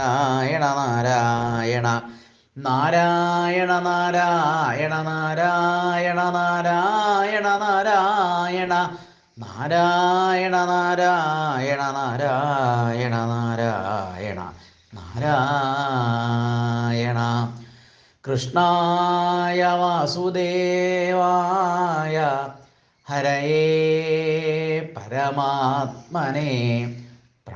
നാരായണ നാരായണ. നാരായണ നാരായണ നാരായണ നാരായണ നാരായണ. നാരായണ നാരായണ നാരായണ നാരായണ. നാരായണ. കൃഷ്ണായ വാസുദേവായ ഹരയേ പരമാത്മനെ.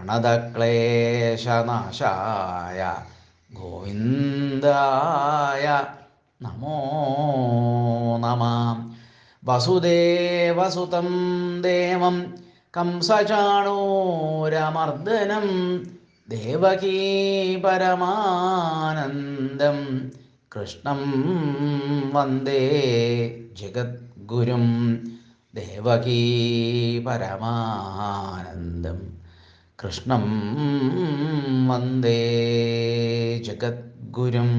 പ്രണതക്ലേശനാശായ ഗോവിന്ദായ നമോ നമ. വസുദേവസുതം ദേവം കംസചാണൂരമർദ്ദനം ദേവകീ പരമാനന്ദം കൃഷ്ണം വന്ദേ ജഗദ്ഗുരും ദേവകീ പരമാനന്ദം. കൃഷ്ണം വന്ദേ ജഗദ്ഗുരും.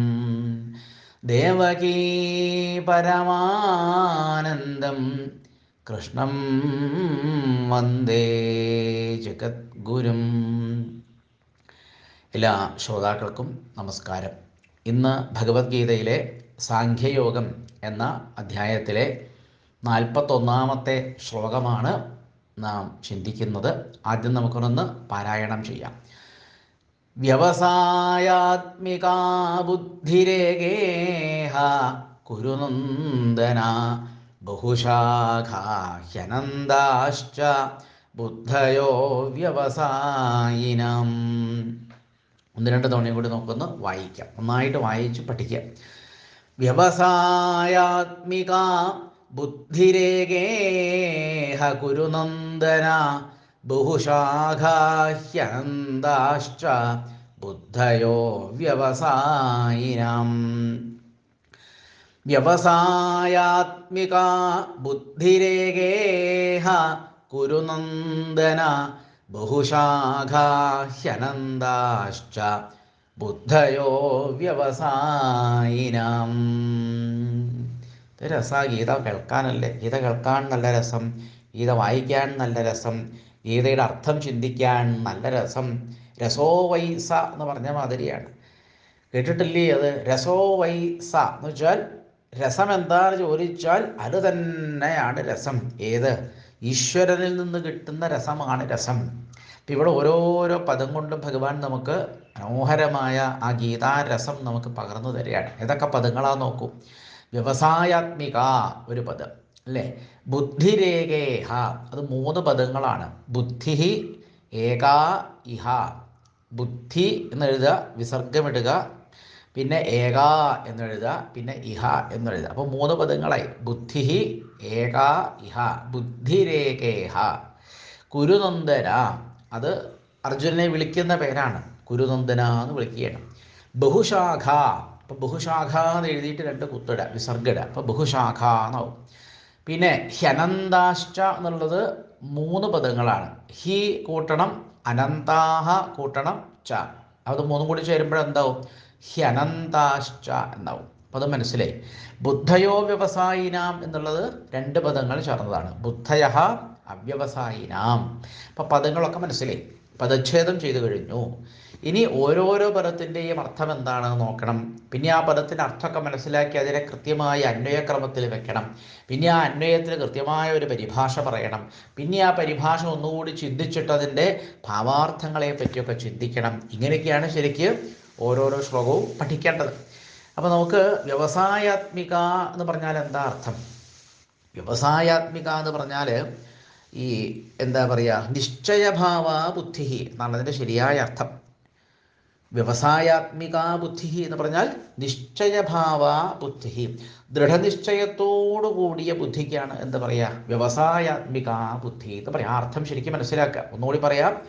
ദേവകീ പരമാനന്ദം. കൃഷ്ണം വന്ദേ ജഗദ്ഗുരും. എല്ലാ ശ്രോതാക്കൾക്കും നമസ്കാരം. ഇന്ന് ഭഗവത്ഗീതയിലെ സാഖ്യയോഗം എന്ന അധ്യായത്തിലെ നാൽപ്പത്തൊന്നാമത്തെ ശ്ലോകമാണ് നാം ചിന്തിക്കുന്നത്. ആദ്യം നമുക്കൊന്ന് പാരായണം ചെയ്യാം. വ്യവസായാത്മികാ ബുദ്ധിരേഗേഹ കുരുനന്ദന ബഹുശാഖാഹ്യനന്ദാശ്ച ബുദ്ധയോ വ്യവസായിനം. ഒന്ന് രണ്ട് തവണയും കൂടി നമുക്കൊന്ന് വായിക്കാം. ഒന്നായിട്ട് വായിച്ച് പഠിക്കാം. വ്യവസായാത്മിക ബുദ്ധിരേഗേഹ കുരുനന്ദന ബഹുശാഖാഹ്യനന്ദാശ്ച ബുദ്ധയോ വ്യവസായിനം. വ്യവസായാത്മിക ബുദ്ധിരേഗേഹ കുരുനന്ദന ബഹുശാഖാഹ്യനന്ദാശ്ച ബുദ്ധയോ വ്യവസായിനം. രസ ഗീത കേൾക്കാനല്ലേ? ഗീത കേൾക്കാൻ നല്ല രസം. ഗീത വായിക്കാൻ നല്ല രസം. ഗീതയുടെ അർത്ഥം ചിന്തിക്കാൻ നല്ല രസം. രസോ വൈസ എന്ന് പറഞ്ഞ മാതിരിയാണ്. കേട്ടിട്ടില്ലേ അത്? രസോ വൈസ എന്ന് വെച്ചാൽ രസം എന്താണെന്ന് ചോദിച്ചാൽ അത് തന്നെയാണ് രസം. ഏത്? ഈശ്വരനിൽ നിന്ന് കിട്ടുന്ന രസമാണ് രസം. അപ്പം ഇവിടെ ഓരോരോ പദം കൊണ്ടും ഭഗവാൻ നമുക്ക് മനോഹരമായ ആ ഗീതാരസം നമുക്ക് പകർന്നു തരികയാണ്. ഏതൊക്കെ പദങ്ങളാ നോക്കൂ. വ്യവസായാത്മിക ഒരു പദം അല്ലേ? ബുദ്ധിരേഖേഹ അത് മൂന്ന് പദങ്ങളാണ്. ബുദ്ധി ഏകാ ഇഹ ബുദ്ധി എന്നെഴുതുക വിസർഗമിടുക പിന്നെ ഏകാ എന്നെഴുതുക പിന്നെ ഇഹ എന്നെഴുതുക. അപ്പോൾ മൂന്ന് പദങ്ങളായി. ബുദ്ധി ഏകാ ഇഹ ബുദ്ധിരേഖേഹ കുരുനന്ദന അത് അർജുനനെ വിളിക്കുന്ന പേരാണ്. കുരുനന്ദന എന്ന് വിളിക്കുകയാണ്. ബഹുശാഖ അപ്പോൾ ബഹുശാഖ എന്ന് എഴുതിയിട്ട് രണ്ട് കുത്തിട വിസർഗിട അപ്പോൾ ബഹുശാഖ എന്നാവും. പിന്നെ ഹ്യനന്താശ്ച എന്നുള്ളത് മൂന്ന് പദങ്ങളാണ്. ഹി കൂട്ടണം അനന്താഹ കൂട്ടണം ച. അത് മൂന്നും കൂടി ചേരുമ്പോഴെന്താവും ഹ്യനന്താശ്ച എന്നാവും. അപ്പം അത് മനസ്സിലായി. ബുദ്ധയോ വ്യവസായിനാം എന്നുള്ളത് രണ്ട് പദങ്ങൾ ചേർന്നതാണ്. ബുദ്ധയ അവ്യവസായിനാം. അപ്പം പദങ്ങളൊക്കെ മനസ്സിലായി. പദച്ഛേദം ചെയ്തു കഴിഞ്ഞു. ഇനി ഓരോരോ പദത്തിന്റെയും അർത്ഥം എന്താണെന്ന് നോക്കണം. പിന്നെ ആ പദത്തിന്റെ അർത്ഥമൊക്കെ മനസ്സിലാക്കി അതിനെ കൃത്യമായ അന്വയക്രമത്തിൽ വെക്കണം. പിന്നെ ആ അന്വയത്തിന് കൃത്യമായ ഒരു പരിഭാഷ പറയണം. പിന്നെ ആ പരിഭാഷ ഒന്നുകൂടി ചിന്തിച്ചിട്ട് അതിന്റെ ഭാവാർത്ഥങ്ങളെ പറ്റിയൊക്കെ ചിന്തിക്കണം. ഇങ്ങനെയൊക്കെയാണ് ശരിക്ക് ഓരോരോ ശ്ലോകവും പഠിക്കേണ്ടത്. അപ്പോൾ നമുക്ക് വ്യവസായാത്മിക എന്ന് പറഞ്ഞാൽ എന്താ അർത്ഥം? വ്യവസായാത്മിക എന്ന് പറഞ്ഞാൽ ഈ എന്താ പറയുക നിശ്ചയഭാവ ബുദ്ധി എന്നാണ് അതിന്റെ ശരിയായ അർത്ഥം. വ്യവസായാത്മിക ബുദ്ധി എന്ന് പറഞ്ഞാൽ നിശ്ചയഭാവ ബുദ്ധി ദൃഢനിശ്ചയത്തോടു കൂടിയ ബുദ്ധിക്കാണ് എന്താ പറയുക വ്യവസായാത്മിക ബുദ്ധി എന്ന് പറയാം. അർത്ഥം ശരിക്കും മനസ്സിലാക്കുക. ഒന്നുകൂടി പറയാം.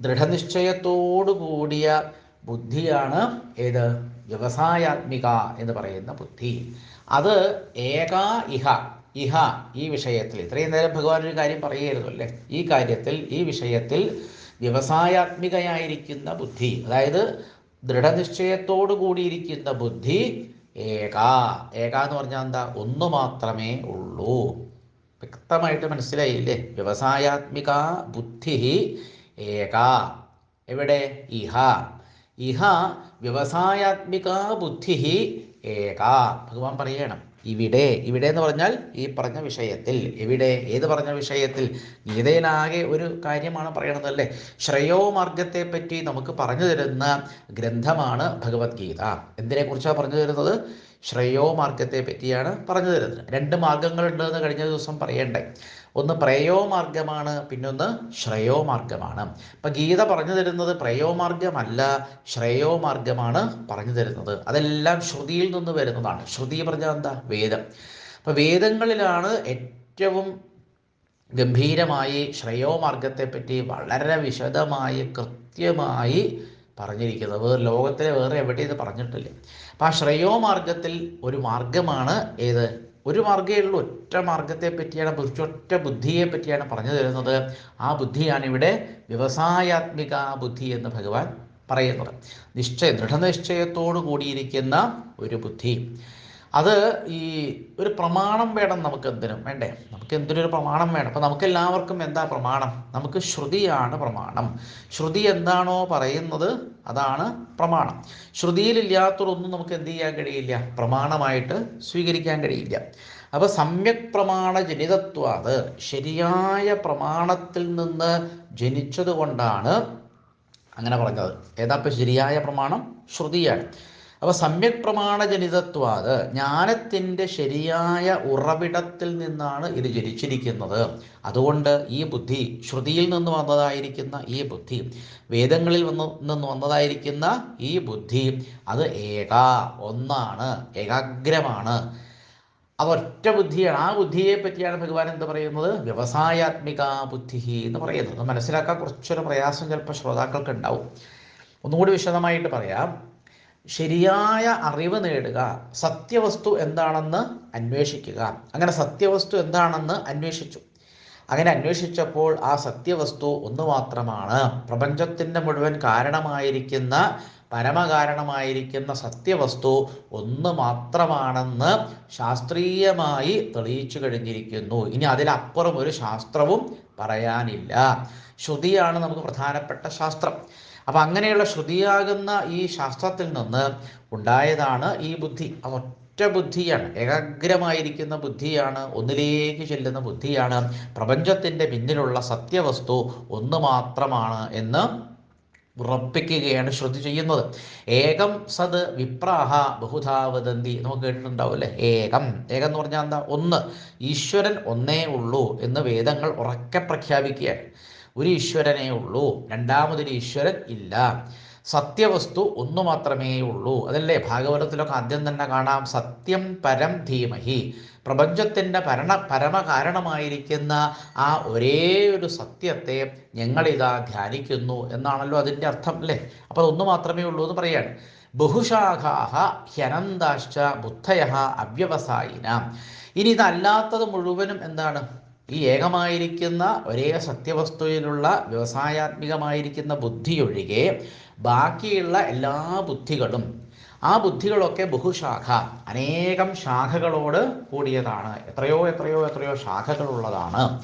ദൃഢനിശ്ചയത്തോടു കൂടിയ ബുദ്ധിയാണ് ഏത്? വ്യവസായാത്മിക എന്ന് പറയുന്ന ബുദ്ധി. അത് ഏകാ ഇഹ. ഇഹ ഈ വിഷയത്തിൽ. ഇത്രയും നേരം ഭഗവാൻ ഒരു കാര്യം പറയുകയായിരുന്നു അല്ലേ? ഈ കാര്യത്തിൽ ഈ വിഷയത്തിൽ വ്യവസായാത്മികയായിരിക്കുന്ന ബുദ്ധി അതായത് ദൃഢനിശ്ചയത്തോടു കൂടിയിരിക്കുന്ന ബുദ്ധി ഏകാ. ഏക എന്ന് പറഞ്ഞാൽ എന്താ? ഒന്ന് മാത്രമേ ഉള്ളൂ. വ്യക്തമായിട്ട് മനസ്സിലായില്ലേ? വ്യവസായാത്മിക ബുദ്ധി ഏക. എവിടെ? ഇഹ. ഇഹ വ്യവസായാത്മിക ബുദ്ധി ഏക. ഭഗവാൻ പറയണം. ഇവിടെ ഇവിടെ എന്ന് പറഞ്ഞാൽ ഈ പറഞ്ഞ വിഷയത്തിൽ ഇവിടെ ഏത് പറഞ്ഞ വിഷയത്തിൽ? ഗീതയിലാകെ ഒരു കാര്യമാണ് പറയണത് അല്ലേ? ശ്രേയോ മാർഗത്തെ പറ്റി നമുക്ക് പറഞ്ഞു തരുന്ന ഗ്രന്ഥമാണ് ഭഗവത്ഗീത. എന്തിനെ കുറിച്ചാണ് പറഞ്ഞു തരുന്നത്? ശ്രേയോ മാർഗത്തെ പറ്റിയാണ് പറഞ്ഞു തരുന്നത്. രണ്ട് മാർഗങ്ങളുണ്ടെന്ന് കഴിഞ്ഞ ദിവസം പറയണ്ടേ. ഒന്ന് പ്രയോ മാർഗമാണ് പിന്നൊന്ന് ശ്രേയോ മാർഗമാണ് അപ്പം ഗീത പറഞ്ഞു തരുന്നത് പ്രയോ മാർഗമല്ല ശ്രേയോ മാർഗമാണ് പറഞ്ഞു തരുന്നത്. അതെല്ലാം ശ്രുതിയിൽ നിന്ന് വരുന്നതാണ്. ശ്രുതി പറഞ്ഞാൽ എന്താ? വേദം. അപ്പം വേദങ്ങളിലാണ് ഏറ്റവും ഗംഭീരമായി ശ്രേയോ മാർഗത്തെപ്പറ്റി വളരെ വിശദമായി കൃത്യമായി പറഞ്ഞിരിക്കുന്നത്. വേറെ ലോകത്തിലെ വേറെ എവിടെയും ഇത് പറഞ്ഞിട്ടില്ല. അപ്പം ആ ശ്രേയോ മാർഗത്തിൽ ഒരു മാർഗമാണ് ഏത്? ഒരു മാർഗമേ ഉള്ളൂ ഒറ്റ മാർഗത്തെ പറ്റിയാണ് ഒറ്റ ബുദ്ധിയെ പറ്റിയാണ് പറഞ്ഞു തരുന്നത്. ആ ബുദ്ധിയാണ് ഇവിടെ വ്യവസായാത്മിക ബുദ്ധി എന്ന് ഭഗവാൻ പറയുന്നത്. നിശ്ചയ ദൃഢനിശ്ചയത്തോടു കൂടിയിരിക്കുന്ന ഒരു ബുദ്ധി. അത് ഈ ഒരു പ്രമാണം വേണം നമുക്ക് എന്തിനും വേണ്ടേ? നമുക്ക് എന്തിനും ഒരു പ്രമാണം വേണം? അപ്പം നമുക്ക് എല്ലാവർക്കും എന്താ പ്രമാണം? നമുക്ക് ശ്രുതിയാണ് പ്രമാണം. ശ്രുതി എന്താണോ പറയുന്നത് അതാണ് പ്രമാണം. ശ്രുതിയിലില്ലാത്തതൊന്നും നമുക്ക് എന്ത് ചെയ്യാൻ കഴിയില്ല? പ്രമാണമായിട്ട് സ്വീകരിക്കാൻ കഴിയില്ല. അപ്പോൾ സമ്യക് പ്രമാണ ജനിതത്വം അത് ശരിയായ പ്രമാണത്തിൽ നിന്ന് ജനിച്ചത് കൊണ്ടാണ് അങ്ങനെ പറഞ്ഞത്. ഏതാ ഇപ്പം ശരിയായ പ്രമാണം? ശ്രുതിയാണ്. അപ്പോൾ സമ്യക് പ്രമാണജനിതത്വാത് ജ്ഞാനത്തിന്റെ ശരിയായ ഉറവിടത്തിൽ നിന്നാണ് ഇത് ജനിച്ചിരിക്കുന്നത്. അതുകൊണ്ട് ഈ ബുദ്ധി ശ്രുതിയിൽ നിന്ന് വന്നതായിരിക്കുന്ന ഈ ബുദ്ധി വേദങ്ങളിൽ വന്ന് നിന്ന് വന്നതായിരിക്കുന്ന ഈ ബുദ്ധി അത് ഏക ഒന്നാണ് ഏകാഗ്രമാണ്. അതൊറ്റ ബുദ്ധിയാണ്. ആ ബുദ്ധിയെ പറ്റിയാണ് ഭഗവാൻ എന്ത് പറയുന്നത്? വ്യവസായാത്മിക ബുദ്ധി എന്ന് പറയുന്നത്. മനസ്സിലാക്കാൻ കുറച്ചൊരു പ്രയാസം ചിലപ്പോൾ ശ്രോതാക്കൾക്ക് ഉണ്ടാവും ഒന്നുകൂടി വിശദമായിട്ട് പറയാം. ശരിയായ അറിവ് നേടുക സത്യവസ്തു എന്താണെന്ന് അന്വേഷിക്കുക. അങ്ങനെ സത്യവസ്തു എന്താണെന്ന് അന്വേഷിച്ചു. അങ്ങനെ അന്വേഷിച്ചപ്പോൾ ആ സത്യവസ്തു ഒന്ന് മാത്രമാണ്. പ്രപഞ്ചത്തിന്റെ മുഴുവൻ കാരണമായിരിക്കുന്ന പരമകാരണമായിരിക്കുന്ന സത്യവസ്തു ഒന്ന് മാത്രമാണെന്ന് ശാസ്ത്രീയമായി തെളിയിച്ചു കഴിഞ്ഞിരിക്കുന്നു. ഇനി അതിലപ്പുറം ഒരു ശാസ്ത്രവും പറയാനില്ല. ശ്രുതിയാണ് നമുക്ക് പ്രധാനപ്പെട്ട ശാസ്ത്രം. അപ്പം അങ്ങനെയുള്ള ശ്രുതിയാകുന്ന ഈ ശാസ്ത്രത്തിൽ നിന്ന് ഉണ്ടായതാണ് ഈ ബുദ്ധി. ഒറ്റ ബുദ്ധിയാണ് ഏകാഗ്രമായിരിക്കുന്ന ബുദ്ധിയാണ് ഒന്നിലേക്ക് ചെല്ലുന്ന ബുദ്ധിയാണ് പ്രപഞ്ചത്തിന്റെ പിന്നിലുള്ള സത്യവസ്തു ഒന്ന് മാത്രമാണ് എന്ന് ഉറപ്പിക്കുകയാണ് ശ്രുതി ചെയ്യുന്നത്. ഏകം സത് വിപ്രാഹ ബഹുധാ വദന്തി. നമുക്ക് കേട്ടിട്ടുണ്ടാവും അല്ലേ? ഏകം. ഏകം എന്ന് പറഞ്ഞാൽ എന്താ? ഒന്ന്. ഈശ്വരൻ ഒന്നേ ഉള്ളൂ എന്ന് വേദങ്ങൾ ഉറക്കെ പ്രഖ്യാപിക്കുകയാണ്. ഒരു ഈശ്വരനേ ഉള്ളൂ. രണ്ടാമതൊരു ഈശ്വരൻ ഇല്ല. സത്യവസ്തു ഒന്നു മാത്രമേ ഉള്ളൂ. അതല്ലേ? ഭാഗവതത്തിലൊക്കെ ആദ്യം തന്നെ കാണാം സത്യം പരം ധീമഹി. പ്രപഞ്ചത്തിന്റെ പരണ പരമകാരണമായിരിക്കുന്ന ആ ഒരേ ഒരു സത്യത്തെ ഞങ്ങളിതാ ധ്യാനിക്കുന്നു എന്നാണല്ലോ അതിന്റെ അർത്ഥം അല്ലേ? അപ്പോൾ അതൊന്നു മാത്രമേ ഉള്ളൂ എന്ന് പറയാണ്. ബഹുശാഖാഹ ഹ്യനന്താശ്ച ബുദ്ധയ അവ്യവസായിന. ഇനി ഇതല്ലാത്തത് മുഴുവനും എന്താണ്? ഈ ഏകമായിരിക്കുന്ന ഒരേ സത്യവസ്തുവിലുള്ള വ്യവസായാത്മികമായിരിക്കുന്ന ബുദ്ധിയൊഴികെ ബാക്കിയുള്ള എല്ലാ ബുദ്ധികളും ആ ബുദ്ധികളൊക്കെ ബഹുശാഖ അനേകം ശാഖകളോട് കൂടിയതാണ്. എത്രയോ എത്രയോ എത്രയോ ശാഖകളുള്ളതാണ്.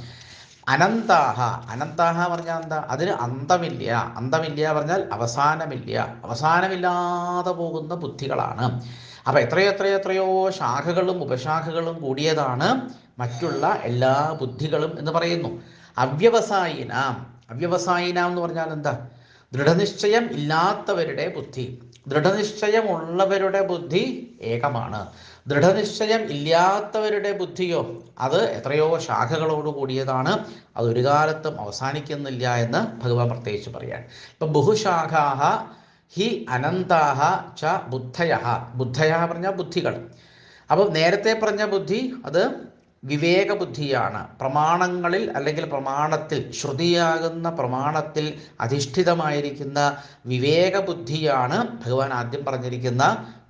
അനന്താഹ അനന്താഹ പറഞ്ഞാൽ എന്താ? അതിന് അന്തമില്ല. അന്തമില്ല പറഞ്ഞാൽ അവസാനമില്ല. അവസാനമില്ലാതെ പോകുന്ന ബുദ്ധികളാണ്. അപ്പോൾ എത്രയോ എത്രയോ എത്രയോ ശാഖകളും ഉപശാഖകളും കൂടിയതാണ് മറ്റുള്ള എല്ലാ ബുദ്ധികളും എന്ന് പറയുന്നു. അവ്യവസായിനാം അവ്യവസായിനാം എന്ന് പറഞ്ഞാൽ എന്താ? ദൃഢനിശ്ചയം ഇല്ലാത്തവരുടെ ബുദ്ധി. ദൃഢനിശ്ചയമുള്ളവരുടെ ബുദ്ധി ഏകമാണ്. ദൃഢനിശ്ചയം ഇല്ലാത്തവരുടെ ബുദ്ധിയോ അത് എത്രയോ ശാഖകളോട് കൂടിയതാണ്. അത് ഒരു കാലത്തും അവസാനിക്കുന്നില്ല എന്ന് ഭഗവാൻ പ്രത്യേകിച്ച് പറയാൻ. ഇപ്പം ബഹുശാഖാഹ ഹി അനന്താഹ ച ബുദ്ധയ ബുദ്ധയ പറഞ്ഞ ബുദ്ധികൾ. അപ്പം നേരത്തെ പറഞ്ഞ ബുദ്ധി അത് വിവേക ബുദ്ധിയാണ് പ്രമാണങ്ങളിൽ അല്ലെങ്കിൽ പ്രമാണത്തിൽ ശ്രുതിയാകുന്ന പ്രമാണത്തിൽ അധിഷ്ഠിതമായിരിക്കുന്ന വിവേകബുദ്ധിയാണ് ഭഗവാൻ ആദ്യം പറഞ്ഞിരിക്കുന്ന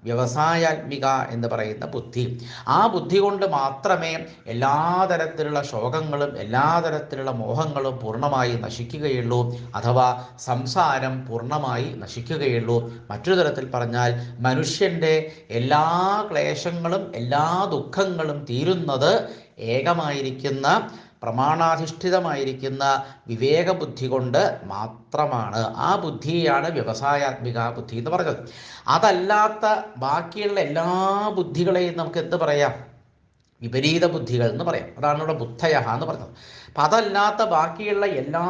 വ്യവസായാത്മിക എന്ന് പറയുന്ന ബുദ്ധി. ആ ബുദ്ധി കൊണ്ട് മാത്രമേ എല്ലാ തരത്തിലുള്ള ശോകങ്ങളും എല്ലാ തരത്തിലുള്ള മോഹങ്ങളും പൂർണമായി നശിക്കുകയുള്ളൂ. അഥവാ സംസാരം പൂർണമായി നശിക്കുകയുള്ളൂ. മറ്റൊരു തരത്തിൽ പറഞ്ഞാൽ മനുഷ്യന്റെ എല്ലാ ക്ലേശങ്ങളും എല്ലാ ദുഃഖങ്ങളും തീരുന്നത് ഏകമായിരിക്കുന്ന പ്രമാണാധിഷ്ഠിതമായിരിക്കുന്ന വിവേകബുദ്ധി കൊണ്ട് മാത്രമാണ് ആ ബുദ്ധിയാണ് വ്യവസായാത്മിക ബുദ്ധി എന്ന് പറഞ്ഞത്. അതല്ലാത്ത ബാക്കിയുള്ള എല്ലാ ബുദ്ധികളെയും നമുക്ക് എന്ത് പറയാം? വിപരീത ബുദ്ധികൾ എന്ന് പറയാം. അതാണ് ഇവിടെ ബുദ്ധയഹ എന്ന് പറഞ്ഞത്. അപ്പം അതല്ലാത്ത ബാക്കിയുള്ള എല്ലാ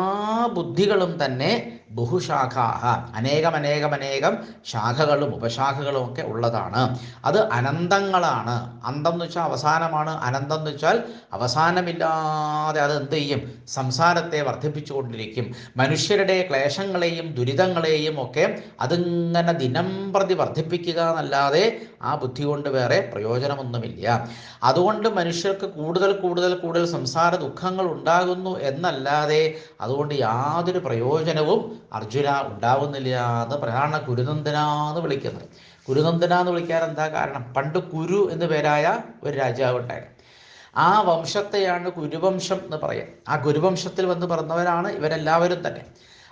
ബുദ്ധികളും തന്നെ ബഹുശാഖാഹ. അനേകം അനേകം അനേകം ശാഖകളും ഉപശാഖകളും ഒക്കെ ഉള്ളതാണ്. അത് അനന്തങ്ങളാണ്. അന്തം എന്ന് വെച്ചാൽ അവസാനമാണ്. അനന്തം എന്ന് വെച്ചാൽ അവസാനമില്ലാതെ അത് എന്ത് ചെയ്യും? സംസാരത്തെ വർദ്ധിപ്പിച്ചുകൊണ്ടിരിക്കും. മനുഷ്യരുടെ ക്ലേശങ്ങളെയും ദുരിതങ്ങളെയും ഒക്കെ അതിങ്ങനെ ദിനം പ്രതി വർദ്ധിപ്പിക്കുക എന്നല്ലാതെ ആ ബുദ്ധി കൊണ്ട് വേറെ പ്രയോജനമൊന്നുമില്ല. അതുകൊണ്ട് മനുഷ്യർക്ക് കൂടുതൽ കൂടുതൽ കൂടുതൽ സംസാര ദുഃഖങ്ങൾ ഉണ്ടാകുന്നു എന്നല്ലാതെ അതുകൊണ്ട് യാതൊരു പ്രയോജനവും അർജുന ഉണ്ടാവുന്നില്ല എന്ന് പ്രധാന കുരുനന്ദന എന്ന് വിളിക്കുന്നത്. കുരുനന്ദന എന്ന് വിളിക്കാൻ എന്താ കാരണം? പണ്ട് കുരു എന്ന് പേരായ ഒരു രാജാവ് ഉണ്ടായിരുന്നു. ആ വംശത്തെയാണ് കുരുവംശം എന്ന് പറയാം. ആ കുരുവംശത്തിൽ വന്ന് പറഞ്ഞവരാണ് ഇവരെല്ലാവരും തന്നെ.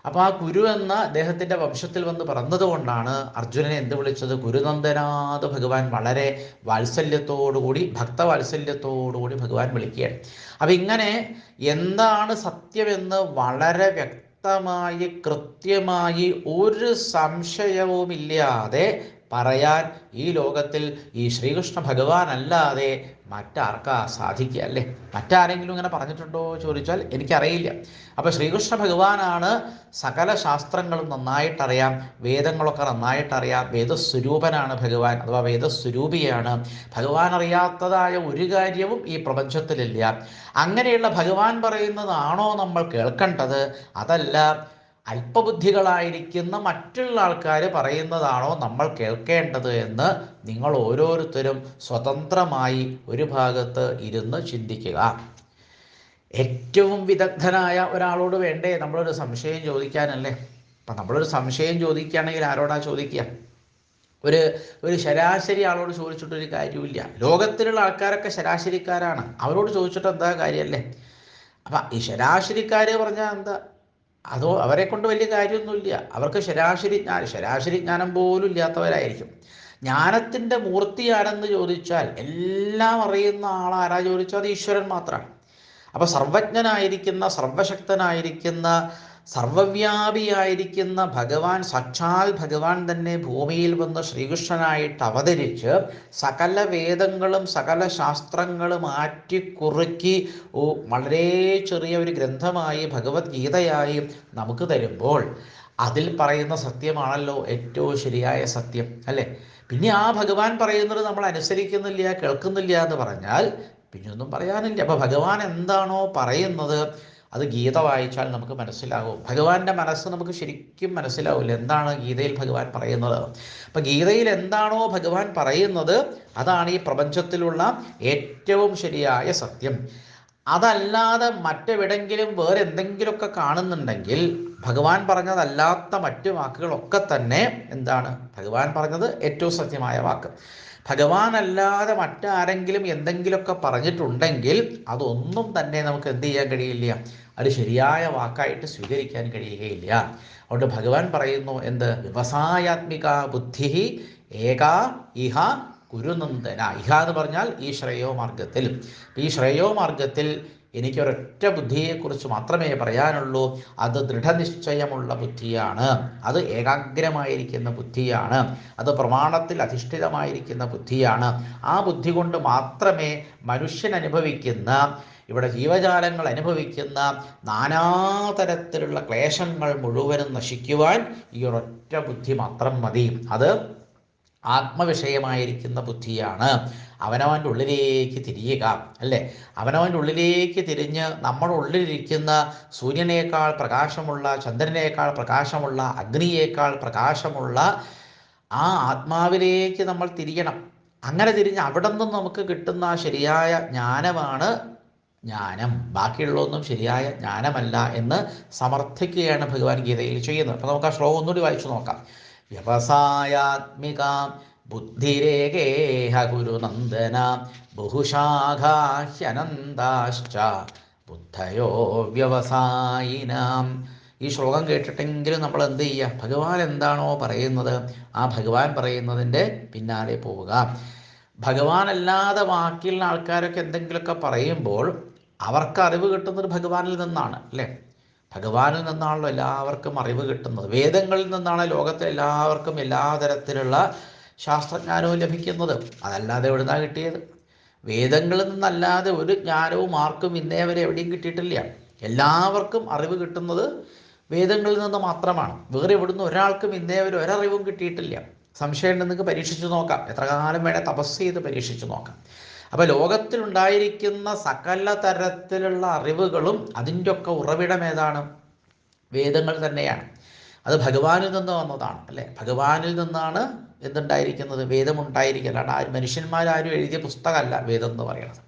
അപ്പോൾ ആ കുരു എന്ന അദ്ദേഹത്തിന്റെ വംശത്തിൽ വന്ന് പിറന്നതുകൊണ്ടാണ് അർജുനനെ എന്ത് വിളിച്ചത്? കുരുനന്ദനാഥ് ഭഗവാൻ വളരെ വാത്സല്യത്തോടുകൂടി ഭക്തവാത്സല്യത്തോടുകൂടി ഭഗവാൻ വിളിക്കുകയാണ്. അപ്പം ഇങ്ങനെ എന്താണ് സത്യമെന്ന് വളരെ വ്യക്തമായി കൃത്യമായി ഒരു സംശയവുമില്ലാതെ പറയാൻ ഈ ലോകത്തിൽ ഈ ശ്രീകൃഷ്ണ ഭഗവാൻ അല്ലാതെ മറ്റാർക്കാ സാധിക്കുക അല്ലേ? മറ്റാരെങ്കിലും ഇങ്ങനെ പറഞ്ഞിട്ടുണ്ടോ ചോദിച്ചാൽ എനിക്കറിയില്ല. അപ്പോൾ ശ്രീകൃഷ്ണ ഭഗവാനാണ് സകല ശാസ്ത്രങ്ങളും നന്നായിട്ടറിയാം വേദങ്ങളൊക്കെ നന്നായിട്ടറിയാം വേദസ്വരൂപനാണ് ഭഗവാൻ അഥവാ വേദസ്വരൂപിയാണ്. ഭഗവാൻ അറിയാത്തതായ ഒരു കാര്യവും ഈ പ്രപഞ്ചത്തിലില്ല. അങ്ങനെയുള്ള ഭഗവാൻ പറയുന്നതാണോ നമ്മൾ കേൾക്കേണ്ടത്? അതല്ല അല്പബുദ്ധികളായിരിക്കുന്ന മറ്റുള്ള ആൾക്കാർ പറയുന്നതാണോ നമ്മൾ കേൾക്കേണ്ടത് എന്ന് നിങ്ങൾ ഓരോരുത്തരും സ്വതന്ത്രമായി ഒരു ഭാഗത്ത് ഇരുന്ന് ചിന്തിക്കുക. ഏറ്റവും വിദഗ്ധനായ ഒരാളോട് വേണ്ടേ? നമ്മളൊരു സംശയം ചോദിക്കാനല്ലേ? അപ്പം നമ്മളൊരു സംശയം ചോദിക്കുകയാണെങ്കിൽ ആരോടാ ചോദിക്കുക? ഒരു ഒരു ശരാശരി ആളോട് ചോദിച്ചിട്ടൊരു കാര്യമില്ല ലോകത്തിലുള്ള ആൾക്കാരൊക്കെ ശരാശരിക്കാരാണ്. അവരോട് ചോദിച്ചിട്ട് എന്താ കാര്യമല്ലേ? അപ്പം ഈ ശരാശരിക്കാർ പറഞ്ഞാൽ എന്താ? അതോ അവരെ കൊണ്ട് വലിയ കാര്യമൊന്നുമില്ല. അവർക്ക് ശരാശരി ജ്ഞാനം ശരാശരി ജ്ഞാനം പോലും ഇല്ലാത്തവരായിരിക്കും. ജ്ഞാനത്തിന്റെ മൂർത്തിയാണെന്ന് ചോദിച്ചാൽ എല്ലാം അറിയുന്ന ആളാരാ ചോദിച്ചാൽ അത് ഈശ്വരൻ മാത്രമാണ് അപ്പോൾ സർവജ്ഞനായിരിക്കുന്ന സർവശക്തനായിരിക്കുന്ന സർവവ്യാപിയായിരിക്കുന്ന ഭഗവാൻ സാക്ഷാൽ ഭഗവാൻ തന്നെ ഭൂമിയിൽ വന്ന് ശ്രീകൃഷ്ണനായിട്ട് അവതരിച്ച് സകല വേദങ്ങളും സകല ശാസ്ത്രങ്ങളും ആറ്റിക്കുറുക്കി വളരെ ചെറിയ ഒരു ഗ്രന്ഥമായി ഭഗവത്ഗീതയായി നമുക്ക് തരുമ്പോൾ അതിൽ പറയുന്ന സത്യമാണല്ലോ ഏറ്റവും ശരിയായ സത്യം അല്ലേ? പിന്നെ ആ ഭഗവാൻ പറയുന്നത് നമ്മൾ അനുസരിക്കുന്നില്ല കേൾക്കുന്നില്ല എന്ന് പറഞ്ഞാൽ പിന്നെ ഒന്നും പറയാനില്ല. അപ്പോൾ ഭഗവാൻ എന്താണോ പറയുന്നത് അത് ഗീത വായിച്ചാൽ നമുക്ക് മനസ്സിലാകും. ഭഗവാന്റെ മനസ്സ് നമുക്ക് ശരിക്കും മനസ്സിലാവില്ല. എന്താണ് ഗീതയിൽ ഭഗവാൻ പറയുന്നത്? അപ്പം ഗീതയിൽ എന്താണോ ഭഗവാൻ പറയുന്നത് അതാണ് ഈ പ്രപഞ്ചത്തിലുള്ള ഏറ്റവും ശരിയായ സത്യം. അതല്ലാതെ മറ്റെവിടെങ്കിലും വേറെ എന്തെങ്കിലുമൊക്കെ കാണുന്നുണ്ടെങ്കിൽ ഭഗവാൻ പറഞ്ഞതല്ലാത്ത മറ്റു വാക്കുകളൊക്കെ തന്നെ എന്താണ്? ഭഗവാൻ പറഞ്ഞത് ഏറ്റവും സത്യമായ വാക്ക്. ഭഗവാൻ അല്ലാതെ മറ്റാരെങ്കിലും എന്തെങ്കിലുമൊക്കെ പറഞ്ഞിട്ടുണ്ടെങ്കിൽ അതൊന്നും തന്നെ നമുക്ക് എന്ത് ചെയ്യാൻ കഴിയില്ല. അത് ശരിയായ വാക്കായിട്ട് സ്വീകരിക്കാൻ കഴിയുകയില്ല. അതുകൊണ്ട് ഭഗവാൻ പറയുന്നു എന്ത്? വ്യവസായാത്മിക ബുദ്ധി ഏകാ ഇഹ ഗുരുനന്ദന. ഇഹ എന്ന് പറഞ്ഞാൽ ഈ ശ്രേയോ മാർഗത്തിൽ ഈ ശ്രേയോ മാർഗത്തിൽ എനിക്കൊരൊറ്റ ബുദ്ധിയെക്കുറിച്ച് മാത്രമേ പറയാനുള്ളൂ. അത് ദൃഢനിശ്ചയമുള്ള ബുദ്ധിയാണ്. അത് ഏകാഗ്രമായിരിക്കുന്ന ബുദ്ധിയാണ്. അത് പ്രമാണത്തിൽ അധിഷ്ഠിതമായിരിക്കുന്ന ബുദ്ധിയാണ്. ആ ബുദ്ധി കൊണ്ട് മാത്രമേ മനുഷ്യൻ അനുഭവിക്കുന്ന ഇവിടെ ജീവജാലങ്ങൾ അനുഭവിക്കുന്ന നാനാതരത്തിലുള്ള ക്ലേശങ്ങൾ മുഴുവനും നശിക്കുവാൻ ഈ ഒരൊറ്റ ബുദ്ധി മാത്രം മതി. അത് ആത്മവിഷയമായിരിക്കുന്ന ബുദ്ധിയാണ്. അവനവന്റെ ഉള്ളിലേക്ക് തിരിയുക അല്ലേ? അവനവന്റെ ഉള്ളിലേക്ക് തിരിഞ്ഞ് നമ്മുടെ ഉള്ളിലിരിക്കുന്ന സൂര്യനേക്കാൾ പ്രകാശമുള്ള ചന്ദ്രനേക്കാൾ പ്രകാശമുള്ള അഗ്നിയേക്കാൾ പ്രകാശമുള്ള ആ ആത്മാവിലേക്ക് നമ്മൾ തിരിയണം. അങ്ങനെ തിരിഞ്ഞ് അവിടെ നിന്നും നമുക്ക് കിട്ടുന്ന ശരിയായ ജ്ഞാനമാണ് ജ്ഞാനം. ബാക്കിയുള്ളതൊന്നും ശരിയായ ജ്ഞാനമല്ല എന്ന് സമർത്ഥിക്കുകയാണ് ഭഗവാൻ ഗീതയിൽ ചെയ്യുന്നത്. അപ്പോൾ നമുക്ക് ആ ശ്ലോകം ഒന്നുകൂടി വായിച്ചു നോക്കാം. വ്യവസായാത്മിക ബുദ്ധിരേഖേഹ ഗുരുനന്ദന ബഹുശാഖാഹ്യനന്താശ്ച ബുദ്ധയോ വ്യവസായിനാം. ഈ ശ്ലോകം കേട്ടിട്ടെങ്കിലും നമ്മൾ എന്ത് ചെയ്യുക? ഭഗവാൻ എന്താണോ പറയുന്നത് ആ ഭഗവാൻ പറയുന്നതിന്റെ പിന്നാലെ പോവുക. ഭഗവാൻ അല്ലാതെ ബാക്കിയുള്ള ആൾക്കാരൊക്കെ എന്തെങ്കിലുമൊക്കെ പറയുമ്പോൾ അവർക്ക് അറിവ് കിട്ടുന്നത് ഭഗവാനിൽ നിന്നാണ് അല്ലേ? ഭഗവാനിൽ നിന്നാണല്ലോ എല്ലാവർക്കും അറിവ് കിട്ടുന്നത്. വേദങ്ങളിൽ നിന്നാണ് ലോകത്തെ എല്ലാവർക്കും എല്ലാ തരത്തിലുള്ള ശാസ്ത്രജ്ഞാനവും ലഭിക്കുന്നത്. അതല്ലാതെ എവിടുന്നാണ് കിട്ടിയത്? വേദങ്ങളിൽ നിന്നല്ലാതെ ഒരു ജ്ഞാനവും ആർക്കും ഇന്നേ വരെ എവിടെയും കിട്ടിയിട്ടില്ല. എല്ലാവർക്കും അറിവ് കിട്ടുന്നത് വേദങ്ങളിൽ നിന്ന് മാത്രമാണ്. വേറെ ഇവിടുന്ന് ഒരാൾക്കും ഇന്നേ വരെ ഒരറിവും കിട്ടിയിട്ടില്ല. സംശയം നിങ്ങൾക്ക് പരീക്ഷിച്ചു നോക്കാം. എത്ര കാലം വേണേൽ തപസ് ചെയ്ത് പരീക്ഷിച്ചു നോക്കാം. അപ്പോൾ ലോകത്തിലുണ്ടായിരിക്കുന്ന സകല തരത്തിലുള്ള അറിവുകളും അതിന്റെ ഒക്കെ ഉറവിടം ഏതാണ്? വേദങ്ങൾ തന്നെയാണ്. അത് ഭഗവാനിൽ നിന്ന് വന്നതാണ് അല്ലേ? ഭഗവാനിൽ നിന്നാണ് എന്തുണ്ടായിരിക്കുന്നത്? വേദമുണ്ടായിരിക്കുക അല്ലാണ്ട് ആ മനുഷ്യന്മാരാരും എഴുതിയ പുസ്തകമല്ല വേദം എന്ന് പറയുന്നത്.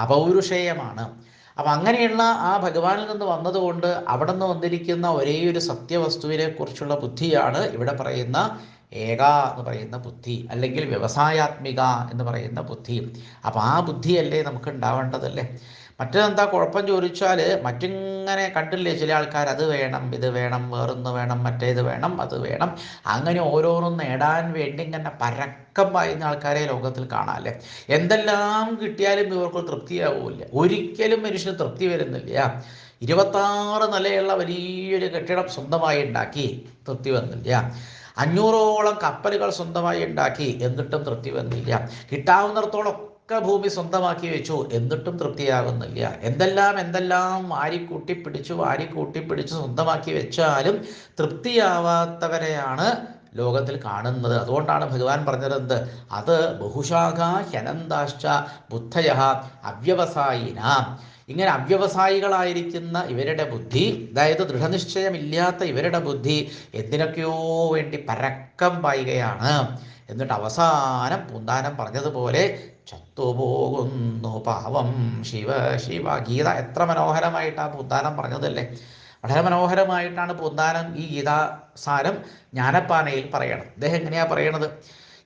അപൗരുഷേയമാണ്. അപ്പം അങ്ങനെയുള്ള ആ ഭഗവാനിൽ നിന്ന് വന്നതുകൊണ്ട് അവിടെ നിന്ന് വന്നിരിക്കുന്ന ഒരേ ഒരു സത്യവസ്തുവിനെ കുറിച്ചുള്ള ബുദ്ധിയാണ് ഇവിടെ പറയുന്ന ഏക എന്ന് പറയുന്ന ബുദ്ധി അല്ലെങ്കിൽ വ്യവസായാത്മിക എന്ന് പറയുന്ന ബുദ്ധി. അപ്പം ആ ബുദ്ധിയല്ലേ നമുക്ക് ഉണ്ടാവേണ്ടതല്ലേ? മറ്റെന്താ കുഴപ്പം ചോദിച്ചാൽ മറ്റിങ്ങനെ കണ്ടില്ലേ ചില ആൾക്കാർ അത് വേണം ഇത് വേണം വേറൊന്ന് വേണം മറ്റേത് വേണം അത് വേണം. അങ്ങനെ ഓരോന്നും നേടാൻ വേണ്ടി ഇങ്ങനെ പരക്കം പായുന്ന ആൾക്കാരെ ലോകത്തിൽ കാണാം അല്ലേ? എന്തെല്ലാം കിട്ടിയാലും ഇവർക്ക് തൃപ്തിയാവില്ല. ഒരിക്കലും മനുഷ്യന് തൃപ്തി വരുന്നില്ല. ഇരുപത്താറ് നിലയുള്ള വലിയൊരു കെട്ടിടം സ്വന്തമായി ഉണ്ടാക്കി തൃപ്തി വന്നില്ല. അഞ്ഞൂറോളം കപ്പലുകൾ സ്വന്തമായി ഉണ്ടാക്കി എന്നിട്ടും തൃപ്തി വന്നില്ല. കിട്ടാവുന്നിടത്തോളം ഭൂമി സ്വന്തമാക്കി വെച്ചു. എന്നിട്ടും തൃപ്തിയാകുന്നില്ല. എന്തെല്ലാം എന്തെല്ലാം വാരിക്കൂട്ടി പിടിച്ചു വാരിക്കൂട്ടി പിടിച്ച് സ്വന്തമാക്കി വെച്ചാലും തൃപ്തിയാവാത്തവരെയാണ് ലോകത്തിൽ കാണുന്നത്. അതുകൊണ്ടാണ് ഭഗവാൻ പറഞ്ഞത് എന്ത്? അത് ബഹുശാഖ ഹ്യനന്താശ്ച ബുദ്ധയ അവ്യവസായിന. ഇങ്ങനെ അവ്യവസായികളായിരിക്കുന്ന ഇവരുടെ ബുദ്ധി അതായത് ദൃഢനിശ്ചയമില്ലാത്ത ഇവരുടെ ബുദ്ധി എന്തിനൊക്കെയോ വേണ്ടി പരക്കം പായുകയാണ്. എന്നിട്ട് അവസാനം പൂന്താനം പറഞ്ഞതുപോലെ ചത്തുപോകുന്നു പാവം ശിവ. ശിവ ഗീത എത്ര മനോഹരമായിട്ടാണ് പൂന്താനം പറഞ്ഞതല്ലേ? വളരെ മനോഹരമായിട്ടാണ് പൂന്താനം ഈ ഗീതാസാരം ജ്ഞാനപ്പാനയിൽ പറയണം അദ്ദേഹം എങ്ങനെയാ പറയണത്?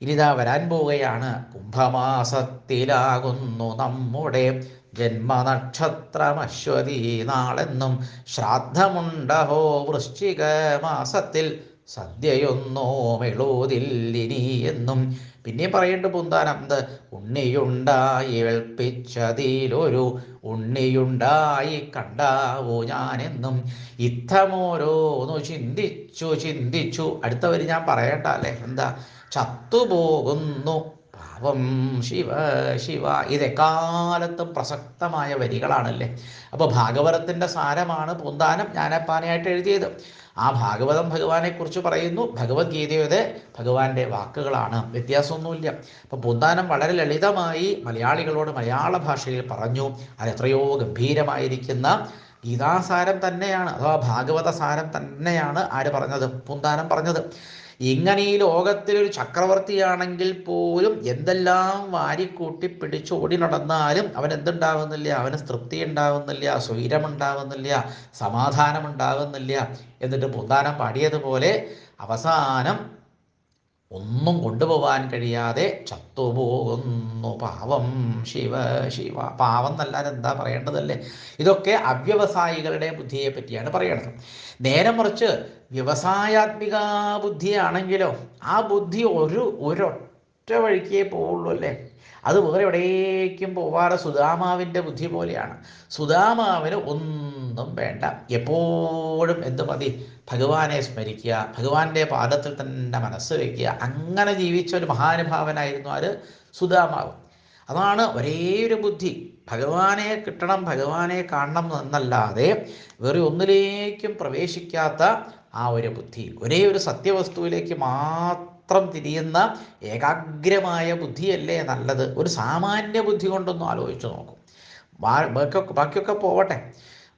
ഇനിതാ വരാൻ പോവുകയാണ്. കുംഭമാസത്തിലാകുന്നു നമ്മുടെ ജന്മനക്ഷത്രമശ്വതി. നാളെന്നും ശ്രാദ്ധമുണ്ടഹോ വൃശ്ചിക മാസത്തിൽ സദ്യയൊന്നോ മെളൂതില്ലിനി എന്നും പിന്നെ പറയേണ്ട പൊന്താനം എന്ത്? ഉണ്ണിയുണ്ടായി ഏൽപ്പിച്ചതിലൊരു ഉണ്ണിയുണ്ടായി കണ്ടാവോ ഞാനെന്നും? ഇത്തമോരോന്നു ചിന്തിച്ചു ചിന്തിച്ചു. അടുത്തവർ ഞാൻ പറയണ്ട അല്ലേ? എന്താ? ചത്തുപോകുന്നു പാവം ശിവ ശിവ. ഇതെക്കാലത്തും പ്രസക്തമായ വരികളാണല്ലേ? അപ്പോൾ ഭാഗവതത്തിന്റെ സാരമാണ് പൂന്താനം. ഞാനപ്പാനയായിട്ട് എഴുതിയത്. ആ ഭാഗവതം ഭഗവാനെക്കുറിച്ച് പറയുന്നു. ഭഗവത്ഗീതയുടെ ഭഗവാന്റെ വാക്കുകളാണ്. വ്യത്യാസമൊന്നുമില്ല. അപ്പം പൂന്താനം വളരെ ലളിതമായി മലയാളികളോട് മലയാള ഭാഷയിൽ പറഞ്ഞു. അത് എത്രയോ ഗംഭീരമായിരിക്കുന്ന ഗീതാസാരം തന്നെയാണ് അഥവാ ഭാഗവത സാരം തന്നെയാണ് ആര് പറഞ്ഞത്? പൂന്താനം പറഞ്ഞത്. ഇങ്ങനെ ഈ ലോകത്തിലൊരു ചക്രവർത്തിയാണെങ്കിൽ പോലും എന്തെല്ലാം വാരിക്കൂട്ടി പിടിച്ച് ഓടി നടന്നാലും അവൻ എന്തുണ്ടാവുന്നില്ല? അവന് തൃപ്തി ഉണ്ടാവുന്നില്ല സ്വൈരമുണ്ടാവുന്നില്ല സമാധാനം ഉണ്ടാവുന്നില്ല എന്നിട്ട് പൂന്താനം പാടിയതുപോലെ അവസാനം ഒന്നും കൊണ്ടുപോകാൻ കഴിയാതെ ചത്തുപോകുന്നു. പാവം ശിവ ശിവ. പാവം എന്നല്ലാതെ എന്താ പറയേണ്ടതല്ലേ? ഇതൊക്കെ അവ്യവസായികളുടെ ബുദ്ധിയെ പറ്റിയാണ് പറയണത്. നേരെ മറിച്ച് വ്യവസായാത്മിക ബുദ്ധിയാണെങ്കിലോ ആ ബുദ്ധി ഒരു ഒരൊറ്റ വഴിക്കേ പോവുള്ളൂ അല്ലേ? അത് വേറെ എവിടേക്കും പോവാതെ സുധാമാവിന്റെ ബുദ്ധി പോലെയാണ്. സുധാമാവിന് ഒന്നും വേണ്ട. എപ്പോഴും എന്ത് മതി? ഭഗവാനെ സ്മരിക്കുക ഭഗവാന്റെ പാദത്തിൽ തന്നെ മനസ്സ് വയ്ക്കുക അങ്ങനെ ജീവിച്ച ഒരു മഹാനുഭാവനായിരുന്നു ആര്? സുധാമാവ്. അതാണ് ഒരേ ഒരു ബുദ്ധി. ഭഗവാനെ കിട്ടണം ഭഗവാനെ കാണണം എന്നല്ലാതെ വേറെ ഒന്നിലേക്കും പ്രവേശിക്കാത്ത ആ ഒരു ബുദ്ധി. ഒരേ ഒരു സത്യവസ്തുവിലേക്ക് മാത്രം തിരിയുന്ന ഏകാഗ്രമായ ബുദ്ധിയല്ലേ നല്ലത്? ഒരു സാമാന്യ ബുദ്ധി കൊണ്ടൊന്നും ആലോചിച്ച് നോക്കും. ബാക്കിയൊക്കെ ബാക്കിയൊക്കെ പോവട്ടെ.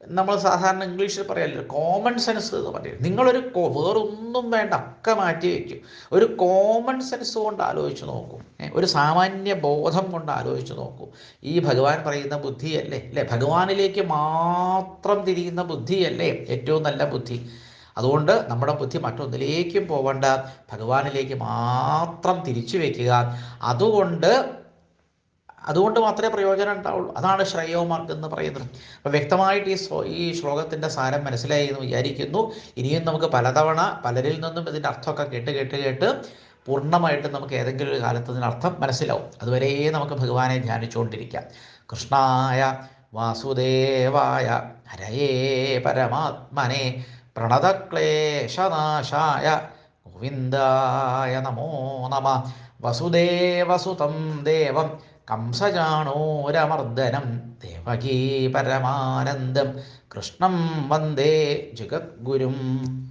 നമ്മൾ സാധാരണ ഇംഗ്ലീഷിൽ പറയല്ലോ കോമൺ സെൻസ് എന്ന് പറയും. നിങ്ങളൊരു വേറൊന്നും വേണ്ട ഒക്കെ മാറ്റി വയ്ക്കും. ഒരു കോമൺ സെൻസ് കൊണ്ട് ആലോചിച്ച് നോക്കൂ. ഒരു സാമാന്യ ബോധം കൊണ്ട് ആലോചിച്ച് നോക്കൂ. ഈ ഭഗവാൻ പറയുന്ന ബുദ്ധിയല്ലേ? അല്ലേ? ഭഗവാനിലേക്ക് മാത്രം തിരിയുന്ന ബുദ്ധിയല്ലേ? ഏറ്റവും നല്ല ബുദ്ധി. അതുകൊണ്ട് നമ്മുടെ ബുദ്ധി മറ്റൊന്നിലേക്കും പോകണ്ട ഭഗവാനിലേക്ക് മാത്രം തിരിച്ചു വയ്ക്കുക. അതുകൊണ്ട് അതുകൊണ്ട് മാത്രമേ പ്രയോജനം ഉണ്ടാവുള്ളൂ. അതാണ് ശ്രേയോമാർഗ് എന്ന് പറയുന്നത്. അപ്പോൾ വ്യക്തമായിട്ട് ഈ ഈ ശ്ലോകത്തിന്റെ സാരം മനസ്സിലായി എന്ന് വിചാരിക്കുന്നു. ഇനിയും നമുക്ക് പലതവണ പലരിൽ നിന്നും ഇതിന്റെ അർത്ഥമൊക്കെ കേട്ട് കേട്ട് കേട്ട് പൂർണമായിട്ട് നമുക്ക് ഏതെങ്കിലും ഒരു കാലത്ത് അർത്ഥം മനസ്സിലാവും. അതുവരെ നമുക്ക് ഭഗവാനെ ധ്യാനിച്ചുകൊണ്ടിരിക്കാം. കൃഷ്ണായ വാസുദേവായ ഹരയേ പരമാത്മനെ പ്രണതക്ലേശനാശായ. ഗോവിന്ദായ നമോ നമ. വസുദേവസുതം ദേവം. കംസജാണൂരമർദ്ദനം. ദേവകീ പരമാനന്ദം. കൃഷ്ണം വന്ദേ ജഗദ്ഗുരും.